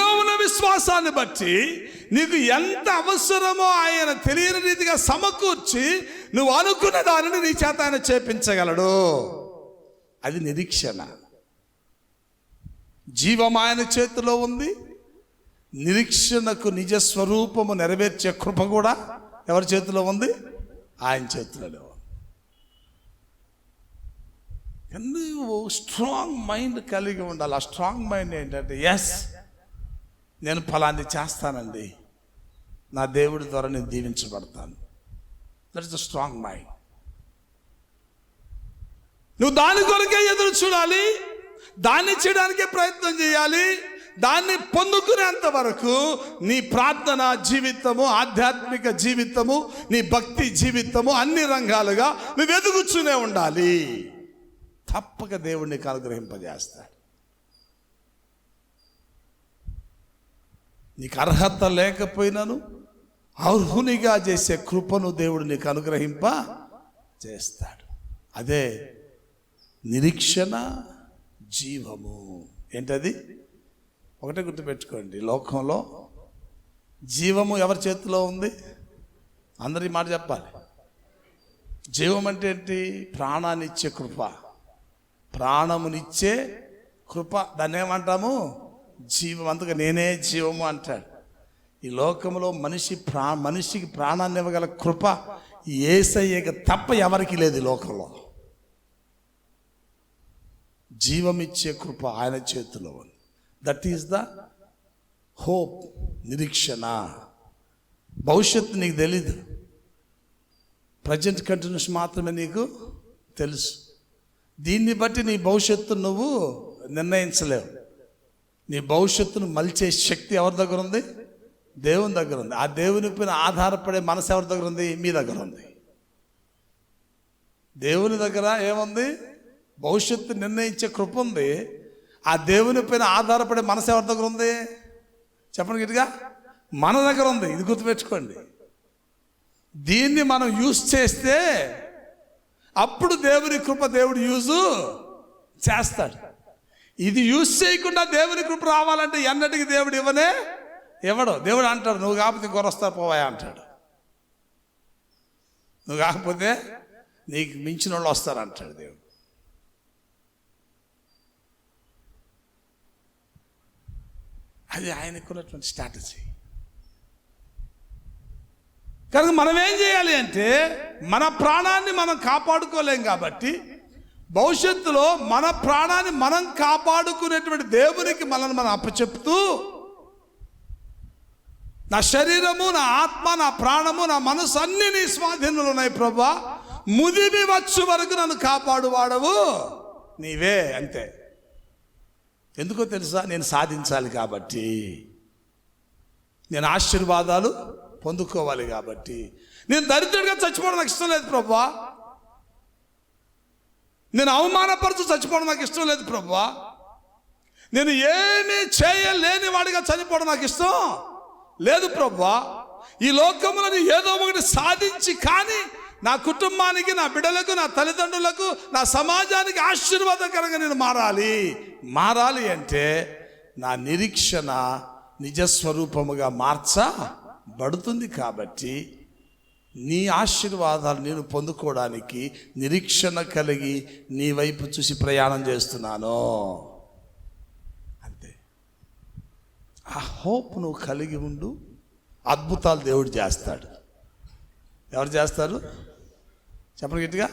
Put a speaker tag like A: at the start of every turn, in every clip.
A: అనుభవాన్ని బట్టి నీకు ఎంత అవసరమో ఆయన తెలియని రీతిగా సమకూర్చి నువ్వు అనుకున్న దానిని నీ చేత ఆయన చేపించగలడు. అది నిరీక్షణ. జీవం ఆయన చేతిలో ఉంది. నిరీక్షణకు నిజ స్వరూపము నెరవేర్చే కృప కూడా ఎవరి చేతిలో ఉంది? ఆయన చేతిలో ఉంది. నువ్వు స్ట్రాంగ్ మైండ్ కలిగి ఉండాలి. ఆ స్ట్రాంగ్ మైండ్ ఏంటంటే ఎస్ నేను ఫలాన్ని చేస్తానండి. నా దేవుడి ద్వారా నేను దీవించబడతాను. That is the strong mind నువ్వు దాని కొరకే ఎదురు చూడాలి. దాన్ని చేయడానికే ప్రయత్నం చేయాలి. దాన్ని పొందుకునేంత వరకు నీ ప్రార్థన జీవితము ఆధ్యాత్మిక జీవితము నీ భక్తి జీవితము అన్ని రంగాలుగా నువ్వు ఎదుగుతూనే ఉండాలి. తప్పక దేవుడిని అనుగ్రహింపజేస్తాడు నీకు అర్హత లేకపోయినాను అర్హునిగా చేసే కృపను దేవుడు నీకు అనుగ్రహింప చేస్తాడు. అదే నిరీక్షణ జీవము. ఏంటది? ఒకటే గుర్తుపెట్టుకోండి. లోకంలో జీవము ఎవరి చేతిలో ఉంది? అందరి మాట చెప్పాలి. జీవం అంటే ఏంటి? ప్రాణాన్నిచ్చే కృప. ప్రాణమునిచ్చే కృప. దాన్ని ఏమంటాము? జీవం అందుకే నేనే జీవము అంటాడు. ఈ లోకంలో మనిషి ప్రా మనిషికి ప్రాణాన్ని ఇవ్వగల కృప ఏసయ్యక తప్ప ఎవరికి లేదు ఈ లోకంలో. జీవమిచ్చే కృప ఆయన చేతిలో ఉంది. దట్ ఈస్ ద హోప్ నిరీక్షణ. భవిష్యత్తు నీకు తెలీదు. ప్రజెంట్ కంటిన్యూస్ మాత్రమే నీకు తెలుసు. దీన్ని బట్టి నీ భవిష్యత్తు నువ్వు నిర్ణయించలేవు. నీ భవిష్యత్తును మలిచే శక్తి ఎవరి దగ్గర ఉంది? దేవుని దగ్గర ఉంది. ఆ దేవుని పైన ఆధారపడే మనసు ఎవరి దగ్గర ఉంది? మీ దగ్గర ఉంది. దేవుని దగ్గర ఏముంది? భవిష్యత్తు నిర్ణయించే కృప ఉంది. ఆ దేవుని పైన ఆధారపడే మనసు ఎవరి దగ్గర ఉంది? చెప్పండి గట్టిగా. మన దగ్గర ఉంది. ఇది గుర్తుపెట్టుకోండి. దీన్ని మనం యూజ్ చేస్తే అప్పుడు దేవుని కృప దేవుడు యూజు చేస్తాడు. ఇది యూజ్ చేయకుండా దేవుని కృప రావాలంటే ఎన్నటికి దేవుడు ఇవ్వనే ఇవ్వడు. దేవుడు అంటాడు నువ్వు కాకపోతే ఇంకొరస్తా పోవాయా? అంటాడు. నువ్వు కాకపోతే నీకు మించిన వాళ్ళు వస్తారు అంటాడు దేవుడు. అది ఆయనకున్నటువంటి స్ట్రాటజీ కనుక మనం ఏం చేయాలి అంటే మన ప్రాణాన్ని మనం కాపాడుకోలేం కాబట్టి భవిష్యత్తులో మన ప్రాణాన్ని మనం కాపాడుకునేటువంటి దేవునికి మనల్ని మనం అప్పచెప్తూ నా శరీరము నా ఆత్మ నా ప్రాణము నా మనసు అన్ని నీ స్వాధీనంలో ఉన్నాయి ప్రభా. ముదిమి వచ్చు వరకు నన్ను కాపాడువాడవు. నీవే అంతే. ఎందుకో తెలుసా? నేను సాధించాలి కాబట్టి. నేను ఆశీర్వాదాలు పొందుకోవాలి కాబట్టి. నేను దరిద్రుడిగా చచ్చిపోవడం నాకు ఇష్టం లేదు ప్రభా. నేను అవమానపరచు చచ్చిపోవడం నాకు ఇష్టం లేదు ప్రభా నేను ఏమీ చేయలేని వాడిగా చనిపోవడం నాకు ఇష్టం లేదు ప్రభా ఈ లోకంలో ఏదో ఒకటి సాధించి కానీ నా కుటుంబానికి నా బిడ్డలకు నా తల్లిదండ్రులకు నా సమాజానికి ఆశీర్వాదకరంగా నేను మారాలి. మారాలి అంటే నా నిరీక్షణ నిజస్వరూపముగా మార్చబడుతుంది కాబట్టి నీ ఆశీర్వాదాలు నేను పొందుకోవడానికి నిరీక్షణ కలిగి నీ వైపు చూసి ప్రయాణం చేస్తున్నాను. అంతే. ఆ హోప్ నువ్వు కలిగి ఉండు. అద్భుతాలు దేవుడు చేస్తాడు. ఎవరు చేస్తారు? చెప్పండి గట్టిగా.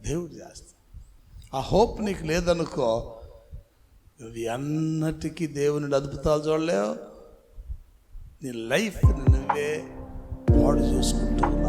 A: దేవుడు చేస్తాడు. ఆ హోప్ నీకు లేదనుకో నువ్వు ఎన్నటికీ దేవుని అద్భుతాలు చూడలేవు. నీ లైఫ్ నువ్వే పాడు చేసుకుంటూ ఉన్నాం